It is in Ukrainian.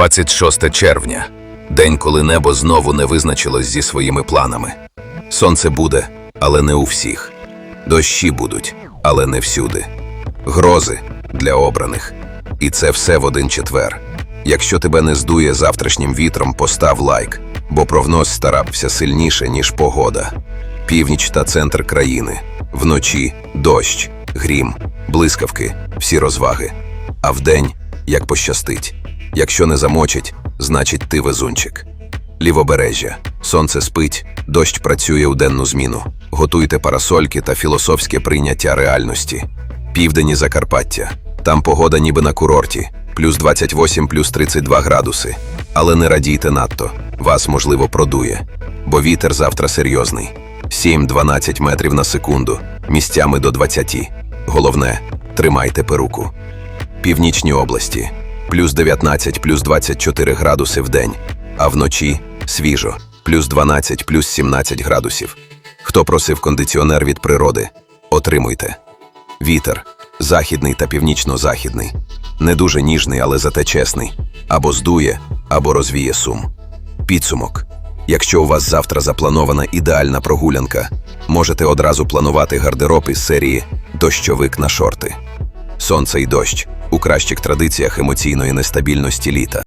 26 червня день, коли небо знову не визначилось зі своїми планами. Сонце буде, але не у всіх. Дощі будуть, але не всюди. Грози для обраних. І це все в один четвер. Якщо тебе не здує завтрашнім вітром, постав лайк, бо прогноз старався сильніше, ніж погода. Північ та центр країни. Вночі дощ, грім, блискавки, всі розваги. А вдень як пощастить. Якщо не замочить, значить ти везунчик. Лівобережжя. Сонце спить, дощ працює у денну зміну. Готуйте парасольки та філософське прийняття реальності. Південні Закарпаття. Там погода ніби на курорті. Плюс 28, плюс 32 градуси. Але не радійте надто. Вас, можливо, продує. Бо вітер завтра серйозний. 7-12 метрів на секунду. Місцями до 20. Головне, тримайте перуку. Північні області плюс 19, плюс 24 градуси в день, а вночі свіжо, плюс 12, плюс 17 градусів. Хто просив кондиціонер від природи, отримуйте. Вітер західний та північно-західний, не дуже ніжний, але зате чесний, або здує, або розвіє сум. Підсумок. Якщо у вас завтра запланована ідеальна прогулянка, можете одразу планувати гардероб із серії Дощовик на шорти. Сонце і дощ у кращих традиціях емоційної нестабільності літа.